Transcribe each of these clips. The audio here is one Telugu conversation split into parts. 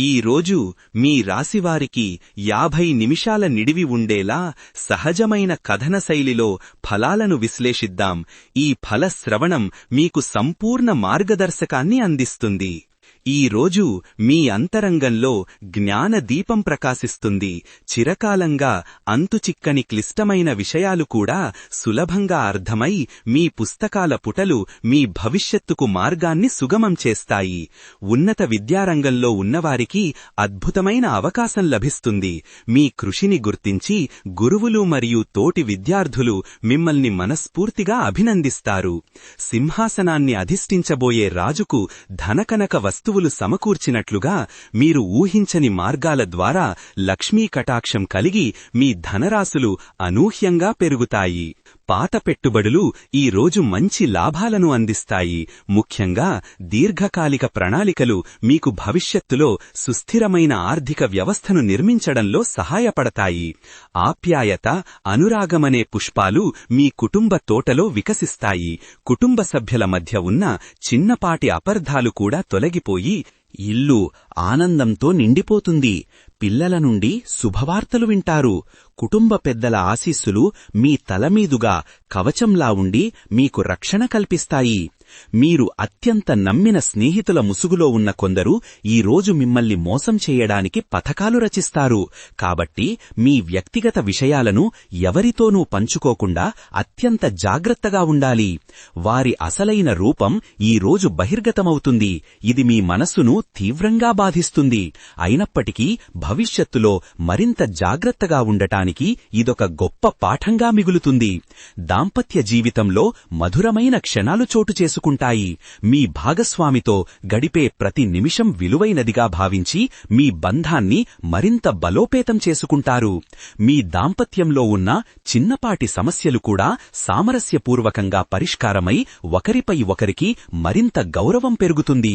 ఈ రోజు మీ రాశివారికి యాభై నిమిషాల నిడివి ఉండేలా సహజమైన కథన శైలిలో ఫలాలను విశ్లేషిద్దాం. ఈ ఫలశ్రవణం మీకు సంపూర్ణ మార్గదర్శకాన్ని అందిస్తుంది. ఈ రోజు మీ అంతరంగంలో జ్ఞానదీపం ప్రకాశిస్తుంది. చిరకాలంగా అంతుచిక్కని క్లిష్టమైన విషయాలు కూడా సులభంగా అర్థమై మీ పుస్తకాల పుటలు మీ భవిష్యత్తుకు మార్గాన్ని సుగమం చేస్తాయి. ఉన్నత విద్యారంగంలో ఉన్నవారికి అద్భుతమైన అవకాశం లభిస్తుంది. మీ కృషిని గుర్తించి గురువులు మరియు తోటి విద్యార్థులు మిమ్మల్ని మనస్ఫూర్తిగా అభినందిస్తారు. సింహాసనాన్ని అధిష్ఠించబోయే రాజుకు ధనకనక వస్తు వస్తువులు సమకూర్చినట్లుగా మీరు ఊహించని మార్గాల ద్వారా లక్ష్మీ కటాక్షం కలిగి మీ ధనరాశులు అనూహ్యంగా పెరుగుతాయి. పాత పెట్టుబడులు ఈ రోజు మంచి లాభాలను అందిస్తాయి. ముఖ్యంగా దీర్ఘకాలిక ప్రణాళికలు మీకు భవిష్యత్తులో సుస్థిరమైన ఆర్థిక వ్యవస్థను నిర్మించడంలో సహాయపడతాయి. ఆప్యాయత అనురాగమనే పుష్పాలు మీ కుటుంబ తోటలో వికసిస్తాయి. కుటుంబ సభ్యుల మధ్య ఉన్న చిన్నపాటి అపర్ధాలు కూడా తొలగిపోయి ఇల్లు ఆనందంతో నిండిపోతుంది. పిల్లల నుండి శుభవార్తలు వింటారు. కుటుంబ పెద్దల ఆశీస్సులు మీ తలమీదుగా కవచంలా ఉండి మీకు రక్షణ కల్పిస్తాయి. మీరు అత్యంత నమ్మిన స్నేహితుల ముసుగులో ఉన్న కొందరు ఈరోజు మిమ్మల్ని మోసం చేయడానికి పథకాలు రచిస్తారు. కాబట్టి మీ వ్యక్తిగత విషయాలను ఎవరితోనూ పంచుకోకుండా అత్యంత జాగ్రత్తగా ఉండాలి. వారి అసలైన రూపం ఈరోజు బహిర్గతమవుతుంది. ఇది మీ మనస్సును తీవ్రంగా బాధిస్తుంది. అయినప్పటికీ భవిష్యత్తులో మరింత జాగ్రత్తగా ఉండటానికి ఇదొక గొప్ప పాఠంగా మిగులుతుంది. దాంపత్య జీవితంలో మధురమైన క్షణాలు చోటు చేసుకుంటాయి. మీ భాగస్వామితో గడిపే ప్రతి నిమిషం విలువైనదిగా భావించి మీ బంధాన్ని మరింత బలోపేతం చేసుకుంటారు. మీ దాంపత్యంలో ఉన్న చిన్నపాటి సమస్యలు కూడా సామరస్యపూర్వకంగా పరిష్కారమై ఒకరిపై ఒకరికి మరింత గౌరవం పెరుగుతుంది.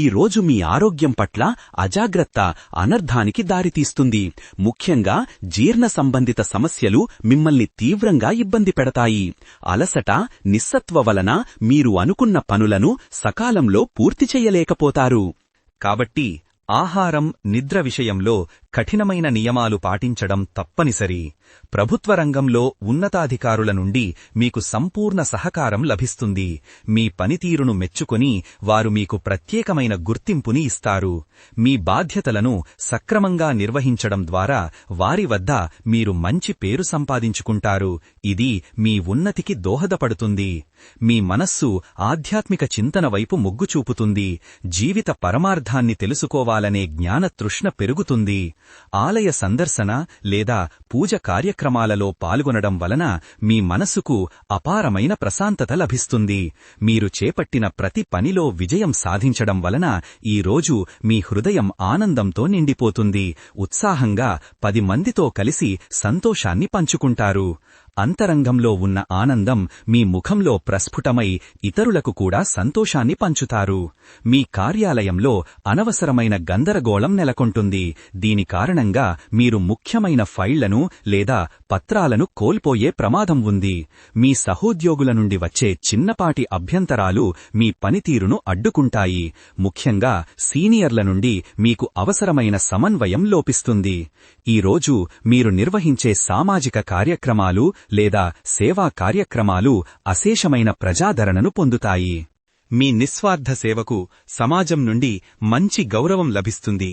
ఈ రోజు మీ ఆరోగ్యం పట్ల అజాగ్రత్త అనర్ధానికి దారితీస్తుంది. ముఖ్యంగా జీర్ణ సంబంధిత సమస్యలు మిమ్మల్ని తీవ్రంగా ఇబ్బంది పెడతాయి. అలసట నిస్సత్వ వలన మీరు అనుకున్న పనులను సకాలంలో పూర్తి చెయ్యలేకపోతారు కాబట్టి ఆహారం నిద్ర విషయంలో కఠినమైన నియమాలు పాటించడం తప్పనిసరి. ప్రభుత్వ రంగంలో ఉన్నతాధికారుల నుండి మీకు సంపూర్ణ సహకారం లభిస్తుంది. మీ పనితీరును మెచ్చుకొని వారు మీకు ప్రత్యేకమైన గుర్తింపుని ఇస్తారు. మీ బాధ్యతలను సక్రమంగా నిర్వహించడం ద్వారా వారి వద్ద మీరు మంచి పేరు సంపాదించుకుంటారు. ఇది మీ ఉన్నతికి దోహదపడుతుంది. మీ మనస్సు ఆధ్యాత్మిక చింతన వైపు మొగ్గు చూపుతుంది. జీవిత పరమార్థాన్ని తెలుసుకోవాలనే జ్ఞానతృష్ణ పెరుగుతుంది. ఆలయ సందర్శన లేదా పూజ కార్యక్రమాలలో పాల్గొనడం వలన మీ మనసుకు అపారమైన ప్రశాంతత లభిస్తుంది. మీరు చేపట్టిన ప్రతి పనిలో విజయం సాధించడం వలన ఈ రోజు మీ హృదయం ఆనందంతో నిండిపోతుంది. ఉత్సాహంగా పది మందితో కలిసి సంతోషాన్ని పంచుకుంటారు. అంతరంగంలో ఉన్న ఆనందం మీ ముఖంలో ప్రస్ఫుటమై ఇతరులకు కూడా సంతోషాన్ని పంచుతారు. మీ కార్యాలయంలో అనవసరమైన గందరగోళం నెలకొంటుంది. దీని కారణంగా మీరు ముఖ్యమైన ఫైళ్ళను లేదా పత్రాలను కోల్పోయే ప్రమాదం ఉంది. మీ సహోద్యోగుల నుండి వచ్చే చిన్నపాటి అభ్యంతరాలు మీ పనితీరును అడ్డుకుంటాయి. ముఖ్యంగా సీనియర్ల నుండి మీకు అవసరమైన సమన్వయం లోపిస్తుంది. ఈరోజు మీరు నిర్వహించే సామాజిక కార్యక్రమాలు లేదా సేవా కార్యక్రమాలు అశేషమైన ప్రజాదరణను పొందుతాయి. మీ నిస్వార్థ సేవకు సమాజం నుండి మంచి గౌరవం లభిస్తుంది.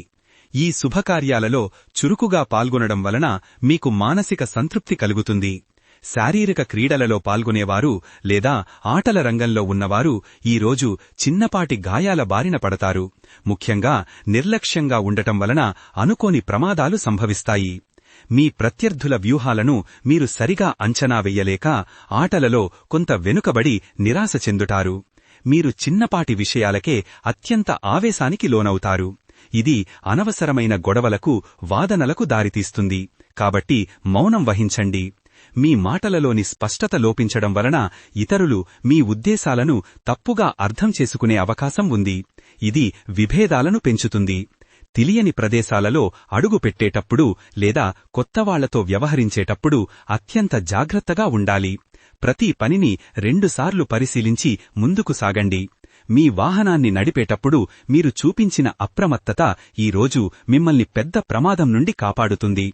ఈ శుభకార్యాలలో చురుకుగా పాల్గొనడం వలన మీకు మానసిక సంతృప్తి కలుగుతుంది. శారీరక క్రీడలలో పాల్గొనేవారు లేదా ఆటల రంగంలో ఉన్నవారు ఈరోజు చిన్నపాటి గాయాల బారిన పడతారు. ముఖ్యంగా నిర్లక్ష్యంగా ఉండటం వలన అనుకోని ప్రమాదాలు సంభవిస్తాయి. మీ ప్రత్యర్థుల వ్యూహాలను మీరు సరిగా అంచనా వెయ్యలేక ఆటలలో కొంత వెనుకబడి నిరాశ చెందుటారు మీరు చిన్నపాటి విషయాలకే అత్యంత ఆవేశానికి లోనవుతారు. ఇది అనవసరమైన గొడవలకు వాదనలకు దారితీస్తుంది. కాబట్టి మౌనం వహించండి. మీ మాటలలోని స్పష్టత లోపించడం వలన ఇతరులు మీ ఉద్దేశాలను తప్పుగా అర్థం చేసుకునే అవకాశం ఉంది. ఇది విభేదాలను పెంచుతుంది. తెలియని ప్రదేశాలలో అడుగు పెట్టేటప్పుడు లేదా కొత్తవాళ్ళతో వ్యవహరించేటప్పుడు అత్యంత జాగ్రత్తగా ఉండాలి. ప్రతి పనిని రెండుసార్లు పరిశీలించి ముందుకు సాగండి. మీ వాహనాన్ని నడిపేటప్పుడు మీరు చూపించిన అప్రమత్తత ఈరోజు మిమ్మల్ని పెద్ద ప్రమాదం నుండి కాపాడుతుంది.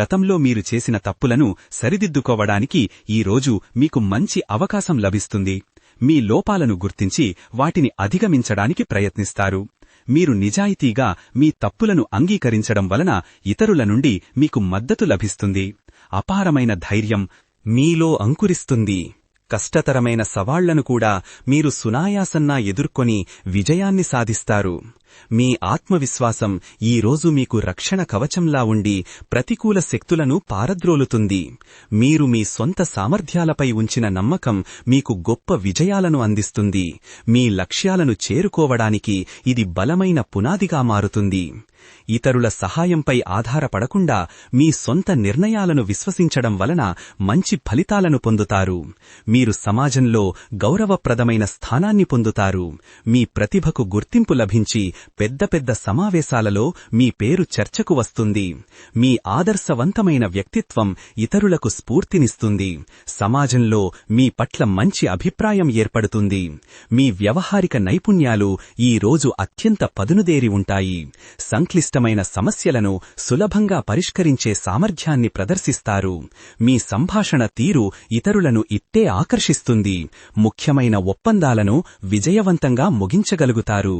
గతంలో మీరు చేసిన తప్పులను సరిదిద్దుకోవడానికి ఈరోజు మీకు మంచి అవకాశం లభిస్తుంది. మీ లోపాలను గుర్తించి వాటిని అధిగమించడానికి ప్రయత్నిస్తారు. మీరు నిజాయితీగా మీ తప్పులను అంగీకరించడం వలన ఇతరుల నుండి మీకు మద్దతు లభిస్తుంది. అపారమైన ధైర్యం మీలో అంకురిస్తుంది. కష్టతరమైన సవాళ్ళను కూడా మీరు సునాయాసన్నా ఎదుర్కొని విజయాన్ని సాధిస్తారు. మీ ఆత్మవిశ్వాసం ఈరోజు మీకు రక్షణ కవచంలా ఉండి ప్రతికూల శక్తులను పారద్రోలుతుంది. మీరు మీ సొంత సామర్థ్యాలపై ఉంచిన నమ్మకం మీకు గొప్ప విజయాలను అందిస్తుంది. మీ లక్ష్యాలను చేరుకోవడానికి ఇది బలమైన పునాదిగా మారుతుంది. ఇతరుల సహాయంపై ఆధారపడకుండా మీ సొంత నిర్ణయాలను విశ్వసించడం వలన మంచి ఫలితాలను పొందుతారు. మీరు సమాజంలో గౌరవప్రదమైన స్థానాన్ని పొందుతారు. మీ ప్రతిభకు గుర్తింపు లభించి పెద్ద పెద్ద సమావేశాలలో మీ పేరు చర్చకు వస్తుంది. మీ ఆదర్శవంతమైన వ్యక్తిత్వం ఇతరులకు స్ఫూర్తినిస్తుంది. సమాజంలో మీ పట్ల మంచి అభిప్రాయం ఏర్పడుతుంది. మీ వ్యవహారిక నైపుణ్యాలు ఈ రోజు అత్యంత పదునుదేరి ఉంటాయి. సంక్లిష్టమైన సమస్యలను సులభంగా పరిష్కరించే సామర్థ్యాన్ని ప్రదర్శిస్తారు. మీ సంభాషణ తీరు ఇతరులను ఇట్టే ఆకర్షిస్తుంది. ముఖ్యమైన ఒప్పందాలను విజయవంతంగా ముగించగలుగుతారు.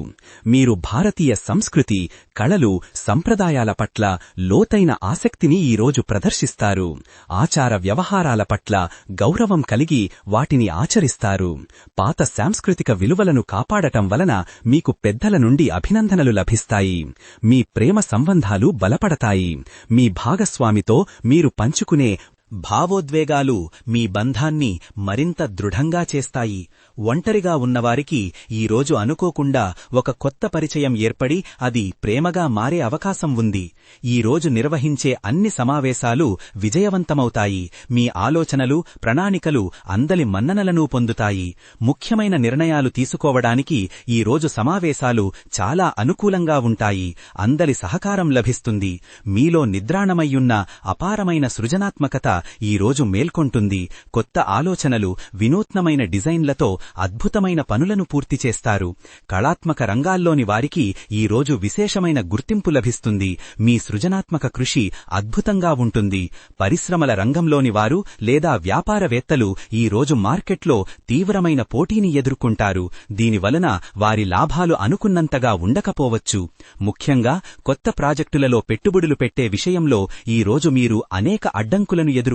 మీరు భారతీయ సంస్కృతి కళలు సంప్రదాయాల పట్ల లోతైన ఆసక్తిని ఈరోజు ప్రదర్శిస్తారు. ఆచార వ్యవహారాల పట్ల గౌరవం కలిగి వాటిని ఆచరిస్తారు. పాత సాంస్కృతిక విలువలను కాపాడటం వలన మీకు పెద్దల నుండి అభినందనలు లభిస్తాయి. మీ ప్రేమ సంబంధాలు బలపడతాయి. మీ భాగస్వామితో మీరు పంచుకునే భావోద్వేగాలు మీ బంధాన్ని మరింత దృఢంగా చేస్తాయి. ఒంటరిగా ఉన్నవారికి ఈరోజు అనుకోకుండా ఒక కొత్త పరిచయం ఏర్పడి అది ప్రేమగా మారే అవకాశం ఉంది. ఈరోజు నిర్వహించే అన్ని సమావేశాలు విజయవంతమవుతాయి. మీ ఆలోచనలు ప్రణాళికలు అందలి మన్ననలను పొందుతాయి. ముఖ్యమైన నిర్ణయాలు తీసుకోవడానికి ఈరోజు సమావేశాలు చాలా అనుకూలంగా ఉంటాయి. అందలి సహకారం లభిస్తుంది. మీలో నిద్రాణమయ్యున్న అపారమైన సృజనాత్మకత ఈరోజు మేల్కొంటుంది కొత్త ఆలోచనలు వినూత్నమైన డిజైన్లతో అద్భుతమైన పనులను పూర్తి చేస్తారు. కళాత్మక రంగాల్లోని వారికి ఈరోజు విశేషమైన గుర్తింపు లభిస్తుంది. మీ సృజనాత్మక కృషి అద్భుతంగా ఉంటుంది. పరిశ్రమల రంగంలోని వారు లేదా వ్యాపారవేత్తలు ఈరోజు మార్కెట్లో తీవ్రమైన పోటీని ఎదుర్కొంటారు. దీనివలన వారి లాభాలు అనుకున్నంతగా ఉండకపోవచ్చు. ముఖ్యంగా కొత్త ప్రాజెక్టులలో పెట్టుబడులు పెట్టే విషయంలో ఈరోజు మీరు అనేక అడ్డంకులను ఎదుర్కొంటారు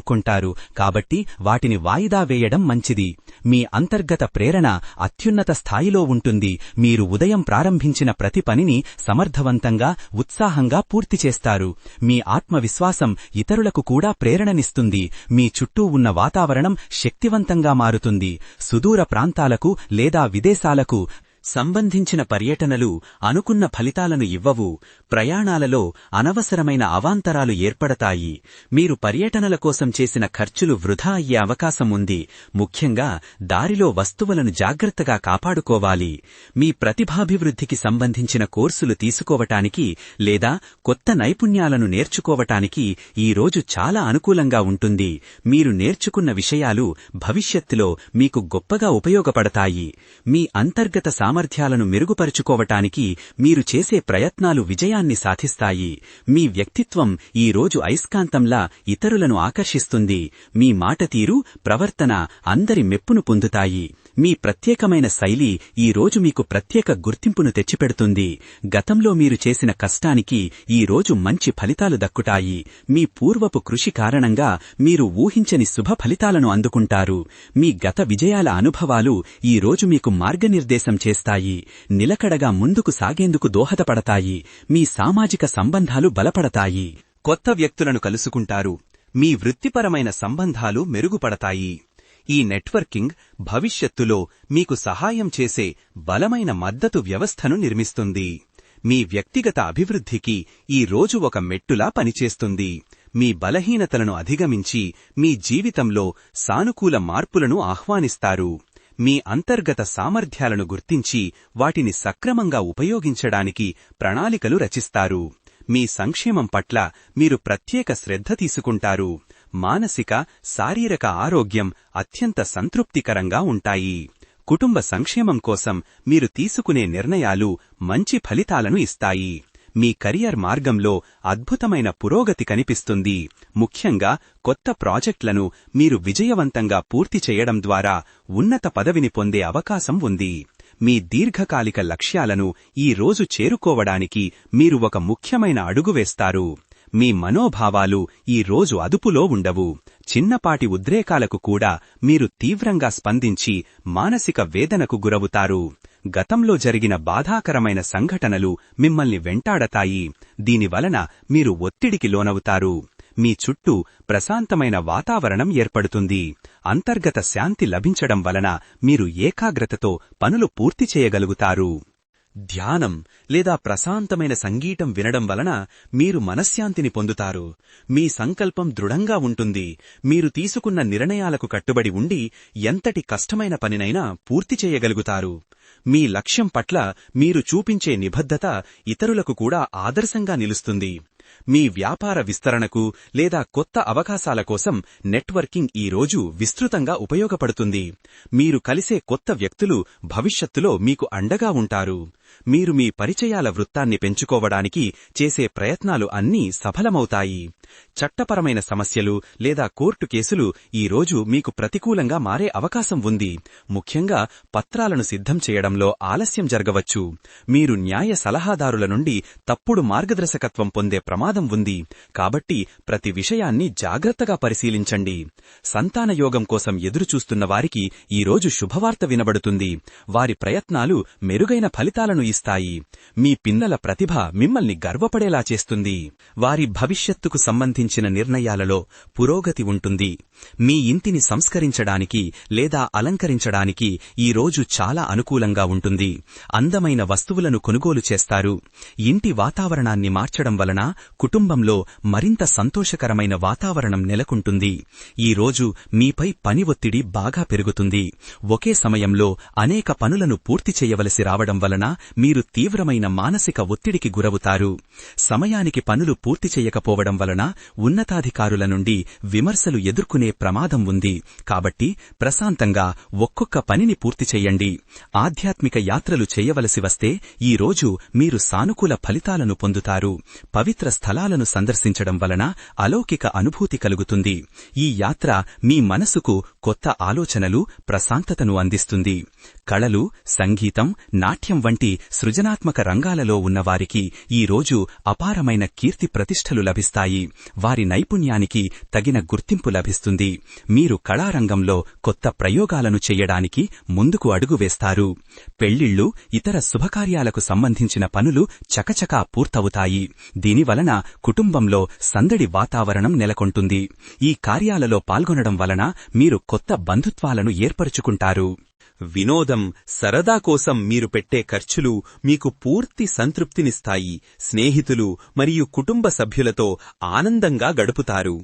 కాబట్టి వాటిని వాయిదా వేయడం మంచిది. మీ అంతర్గత ప్రేరణ అత్యున్నత స్థాయిలో ఉంటుంది. మీరు ఉదయం ప్రారంభించిన ప్రతి పనిని సమర్థవంతంగా ఉత్సాహంగా పూర్తి చేస్తారు. మీ ఆత్మవిశ్వాసం ఇతరులకు కూడా ప్రేరణనిస్తుంది. మీ చుట్టూ ఉన్న వాతావరణం శక్తివంతంగా మారుతుంది. సుదూర ప్రాంతాలకు లేదా విదేశాలకు సంబంధించిన పర్యటనలు అనుకున్న ఫలితాలను ఇవ్వవు. ప్రయాణాలలో అనవసరమైన అవాంతరాలు ఏర్పడతాయి. మీరు పర్యటనల కోసం చేసిన ఖర్చులు వృధా అయ్యే అవకాశం ఉంది. ముఖ్యంగా దారిలో వస్తువులను జాగ్రత్తగా కాపాడుకోవాలి. మీ ప్రతిభాభివృద్ధికి సంబంధించిన కోర్సులు తీసుకోవటానికి లేదా కొత్త నైపుణ్యాలను నేర్చుకోవటానికి ఈ రోజు చాలా అనుకూలంగా ఉంటుంది. మీరు నేర్చుకున్న విషయాలు భవిష్యత్తులో మీకు గొప్పగా ఉపయోగపడతాయి. మీ అంతర్గత సామర్థ్యాలను మెరుగుపరుచుకోవటానికి మీరు చేసే ప్రయత్నాలు విజయాన్ని సాధిస్తాయి. మీ వ్యక్తిత్వం ఈ రోజు అయస్కాంతంలా ఇతరులను ఆకర్షిస్తుంది. మీ మాట తీరు ప్రవర్తన అందరి మెప్పును పొందుతాయి. మీ ప్రత్యేకమైన శైలి ఈ రోజు మీకు ప్రత్యేక గుర్తింపును తెచ్చిపెడుతుంది. గతంలో మీరు చేసిన కష్టానికి ఈ రోజు మంచి ఫలితాలు దక్కుటాయి మీ పూర్వపు కృషి కారణంగా మీరు ఊహించని శుభ ఫలితాలను అందుకుంటారు. మీ గత విజయాల అనుభవాలు ఈ రోజు మీకు మార్గనిర్దేశం చేస్తాయి. నిలకడగా ముందుకు సాగేందుకు దోహదపడతాయి. మీ సామాజిక సంబంధాలు బలపడతాయి. కొత్త వ్యక్తులను కలుసుకుంటారు. మీ వృత్తిపరమైన సంబంధాలు మెరుగుపడతాయి. ఈ నెట్వర్కింగ్ భవిష్యత్తులో మీకు సహాయం చేసే బలమైన మద్దతు వ్యవస్థను నిర్మిస్తుంది. మీ వ్యక్తిగత అభివృద్ధికి ఈ రోజు ఒక మెట్టులా పనిచేస్తుంది. మీ బలహీనతలను అధిగమించి మీ జీవితంలో సానుకూల మార్పులను ఆహ్వానిస్తారు. మీ అంతర్గత సామర్థ్యాలను గుర్తించి వాటిని సక్రమంగా ఉపయోగించడానికి ప్రణాళికలు రచిస్తారు. మీ సంక్షేమం పట్ల మీరు ప్రత్యేక శ్రద్ధ తీసుకుంటారు. మానసిక శారీరక ఆరోగ్యం అత్యంత సంతృప్తికరంగా ఉంటాయి. కుటుంబ సంక్షేమం కోసం మీరు తీసుకునే నిర్ణయాలు మంచి ఫలితాలను ఇస్తాయి. మీ కెరియర్ మార్గంలో అద్భుతమైన పురోగతి కనిపిస్తుంది. ముఖ్యంగా కొత్త ప్రాజెక్టులను మీరు విజయవంతంగా పూర్తి చేయడం ద్వారా ఉన్నత పదవిని పొందే అవకాశం ఉంది. మీ దీర్ఘకాలిక లక్ష్యాలను ఈ రోజు చేరుకోవడానికి మీరు ఒక ముఖ్యమైన అడుగు వేస్తారు. మీ మనోభావాలు ఈ రోజు అదుపులో ఉండవు. చిన్నపాటి ఉద్రేకాలకు కూడా మీరు తీవ్రంగా స్పందించి మానసిక వేదనకు గురవుతారు. గతంలో జరిగిన బాధాకరమైన సంఘటనలు మిమ్మల్ని వెంటాడతాయి. దీనివలన మీరు ఒత్తిడికి లోనవుతారు. మీ చుట్టూ ప్రశాంతమైన వాతావరణం ఏర్పడుతుంది. అంతర్గత శాంతి లభించడం వలన మీరు ఏకాగ్రతతో పనులు పూర్తి చేయగలుగుతారు. ధ్యానం లేదా ప్రశాంతమైన సంగీతం వినడం వలన మీరు మనశ్శాంతిని పొందుతారు. మీ సంకల్పం దృఢంగా ఉంటుంది. మీరు తీసుకున్న నిర్ణయాలకు కట్టుబడి ఉండి ఎంతటి కష్టమైన పనినైనా పూర్తి చేయగలుగుతారు. మీ లక్ష్యం పట్ల మీరు చూపించే నిబద్ధత ఇతరులకు కూడా ఆదర్శంగా నిలుస్తుంది. మీ వ్యాపార విస్తరణకు లేదా కొత్త అవకాశాల కోసం నెట్వర్కింగ్ ఈ రోజు విస్తృతంగా ఉపయోగపడుతుంది. మీరు కలిసే కొత్త వ్యక్తులు భవిష్యత్తులో మీకు అండగా ఉంటారు. మీరు మీ పరిచయాల వృత్తాన్ని పెంచుకోవడానికి చేసే ప్రయత్నాలు అన్నీ సఫలమవుతాయి. చట్టపరమైన సమస్యలు లేదా కోర్టు కేసులు ఈ రోజు మీకు ప్రతికూలంగా మారే అవకాశం ఉంది. ముఖ్యంగా పత్రాలను సిద్ధం చేయడంలో ఆలస్యం జరగవచ్చు. మీరు న్యాయ సలహాదారుల నుండి తప్పుడు మార్గదర్శకత్వం పొందే ప్రమాదం ఉంది. కాబట్టి ప్రతి విషయాన్ని జాగ్రత్తగా పరిశీలించండి. సంతానయోగం కోసం ఎదురుచూస్తున్న వారికి ఈరోజు శుభవార్త వినబడుతుంది. వారి ప్రయత్నాలు మెరుగైన ఫలితాలను ఇస్తాయి. మీ పిన్నల ప్రతిభ మిమ్మల్ని గర్వపడేలా చేస్తుంది. వారి భవిష్యత్తుకు సంబంధించిన నిర్ణయాలలో పురోగతి ఉంటుంది. మీ ఇంటిని సంస్కరించడానికి లేదా అలంకరించడానికి ఈ రోజు చాలా అనుకూలంగా ఉంటుంది. అందమైన వస్తువులను కొనుగోలు చేస్తారు. ఇంటి వాతావరణాన్ని మార్చడం వలన కుటుంబంలో మరింత సంతోషకరమైన వాతావరణం నెలకొంటుంది. ఈ రోజు మీపై పని ఒత్తిడి బాగా పెరుగుతుంది. ఒకే సమయంలో అనేక పనులను పూర్తి చేయవలసి రావడం వలన మీరు తీవ్రమైన మానసిక ఒత్తిడికి గురవుతారు. సమయానికి పనులు పూర్తి చేయకపోవడం వలన ఉన్నతాధికారుల నుండి విమర్శలు ఎదుర్కొనే ప్రమాదం ఉంది. కాబట్టి ప్రశాంతంగా ఒక్కొక్క పనిని పూర్తి చేయండి. ఆధ్యాత్మిక యాత్రలు చేయవలసి వస్తే ఈ రోజు మీరు సానుకూల ఫలితాలను పొందుతారు. పవిత్ర స్థలాలను సందర్శించడం వలన అలౌకిక అనుభూతి కలుగుతుంది. ఈ యాత్ర మీ మనసుకు కొత్త ఆలోచనలు ప్రశాంతతను అందిస్తుంది. కళలు సంగీతం నాట్యం వంటి సృజనాత్మక రంగాలలో ఉన్నవారికి ఈ రోజు అపారమైన కీర్తి ప్రతిష్టలు లభిస్తాయి. వారి నైపుణ్యానికి తగిన గుర్తింపు లభిస్తుంది. మీరు కళారంగంలో కొత్త ప్రయోగాలను చేయడానికి ముందుకు అడుగు వేస్తారు. పెళ్ళిళ్ళు ఇతర శుభకార్యాలకు సంబంధించిన పనులు చకచకా పూర్తవుతాయి. దీనివలన కుటుంబంలో సందడి వాతావరణం నెలకొంటుంది. ఈ కార్యాలలో పాల్గొనడం వలన మీరు కొత్త బంధుత్వాలను ఏర్పరుచుకుంటారు. వినోదం సరదా కోసం మీరు పెట్టే ఖర్చులు మీకు పూర్తి సంతృప్తినిస్తాయి. స్నేహితులు మరియు కుటుంబ సభ్యులతో ఆనందంగా గడుపుతారు.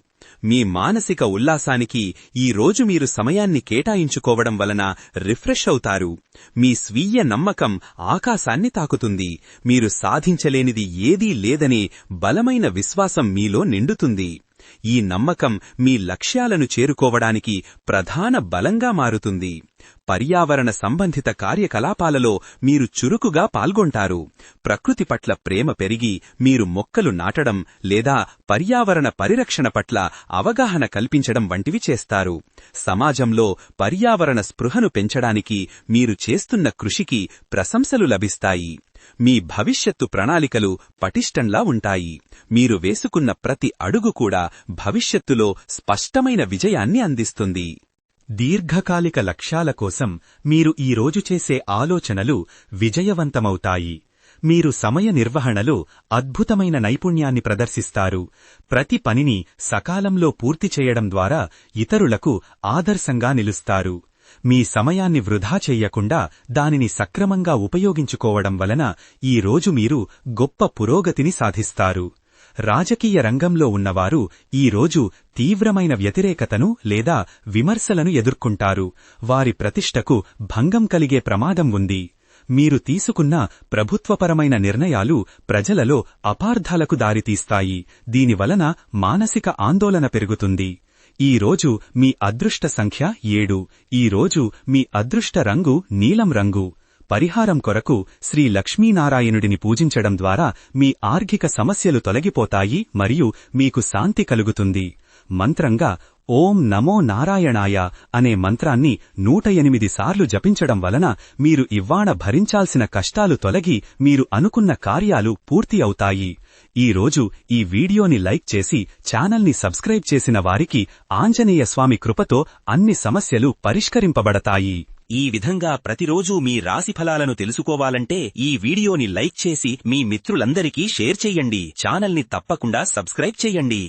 మీ మానసిక ఉల్లాసానికి ఈ రోజు మీరు సమయాన్ని కేటాయించుకోవడం వలన రిఫ్రెష్ అవుతారు. మీ స్వీయ నమ్మకం ఆకాశాన్ని తాకుతుంది. మీరు సాధించలేనిది ఏదీ లేదనే బలమైన విశ్వాసం మీలో నిండుతుంది. ఈ నమ్మకం మీ లక్ష్యాలను చేరుకోవడానికి ప్రధాన బలంగా మారుతుంది. పర్యావరణ సంబంధిత కార్యకలాపాలలో మీరు చురుకుగా పాల్గొంటారు. ప్రకృతి పట్ల ప్రేమ పెరిగి మీరు మొక్కలు నాటడం లేదా పర్యావరణ పరిరక్షణ పట్ల అవగాహన కల్పించడం వంటివి చేస్తారు. సమాజంలో పర్యావరణ స్పృహను పెంచడానికి మీరు చేస్తున్న కృషికి ప్రశంసలు లభిస్తాయి. మీ భవిష్యత్తు ప్రణాళికలు పటిష్టంలా ఉంటాయి. మీరు వేసుకున్న ప్రతి అడుగు కూడా భవిష్యత్తులో స్పష్టమైన విజయాన్ని అందిస్తుంది. దీర్ఘకాలిక లక్ష్యాల కోసం మీరు ఈ రోజు చేసే ఆలోచనలు విజయవంతమవుతాయి. మీరు సమయ నిర్వహణలో అద్భుతమైన నైపుణ్యాన్ని ప్రదర్శిస్తారు. ప్రతి పనిని సకాలంలో పూర్తి చేయడం ద్వారా ఇతరులకు ఆదర్శంగా నిలుస్తారు. మీ సమయాన్ని వృధా చెయ్యకుండా దానిని సక్రమంగా ఉపయోగించుకోవడం వలన ఈ రోజు మీరు గొప్ప పురోగతిని సాధిస్తారు. రాజకీయ రంగంలో ఉన్నవారు ఈ రోజు తీవ్రమైన వ్యతిరేకతను లేదా విమర్శలను ఎదుర్కొంటారు. వారి ప్రతిష్టకు భంగం కలిగే ప్రమాదం ఉంది. మీరు తీసుకున్న ప్రభుత్వపరమైన నిర్ణయాలు ప్రజలలో అపార్థాలకు దారితీస్తాయి. దీనివలన మానసిక ఆందోళన పెరుగుతుంది. ఈ రోజు మీ అదృష్ట సంఖ్య ఏడు. ఈ రోజు మీ అదృష్ట రంగు నీలం రంగు. పరిహారం కొరకు శ్రీ లక్ష్మీనారాయణుడిని పూజించడం ద్వారా మీ ఆర్ఘిక సమస్యలు తొలగిపోతాయి మరియు మీకు శాంతి కలుగుతుంది. మంత్రంగా ఓం నమో నారాయణాయ అనే మంత్రాన్ని నూట ఎనిమిది సార్లు జపించడం వలన మీరు ఇవ్వాణ భరించాల్సిన కష్టాలు తొలగి మీరు అనుకున్న కార్యాలు పూర్తి అవుతాయి. ఈ రోజు ఈ వీడియోని లైక్ చేసి ఛానల్ని సబ్స్క్రైబ్ చేసిన వారికి ఆంజనేయ స్వామి కృపతో అన్ని సమస్యలు పరిష్కరింపబడతాయి. ఈ విధంగా ప్రతిరోజూ మీ రాశి ఫలాలను తెలుసుకోవాలంటే ఈ వీడియోని లైక్ చేసి మీ మిత్రులందరికీ షేర్ చెయ్యండి ఛానల్ని తప్పకుండా సబ్స్క్రైబ్ చెయ్యండి